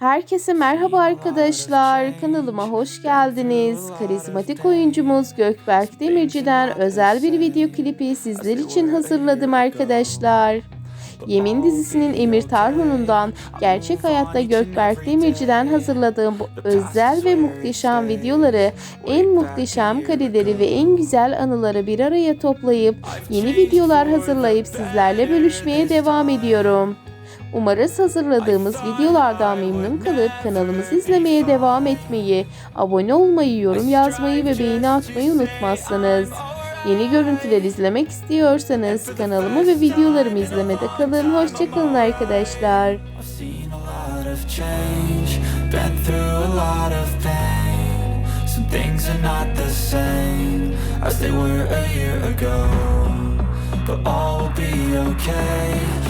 Herkese merhaba arkadaşlar. Kanalıma hoş geldiniz. Karizmatik oyuncumuz Gökberk Demirci'den özel bir video klipi sizler için hazırladım arkadaşlar. Yemin dizisinin Emir Tarhun'undan gerçek hayatta Gökberk Demirci'den hazırladığım bu özel ve muhteşem videoları, en muhteşem kareleri ve en güzel anıları bir araya toplayıp yeni videolar hazırlayıp sizlerle bölüşmeye devam ediyorum. Umarız hazırladığımız videolardan memnun kalıp kanalımızı izlemeye devam etmeyi, abone olmayı, yorum yazmayı ve beğeni atmayı unutmazsınız. Yeni görüntüler izlemek istiyorsanız kanalımı ve videolarımı izlemede kalın. Hoşçakalın arkadaşlar. Things are not the same as they were a year ago. But all will be okay.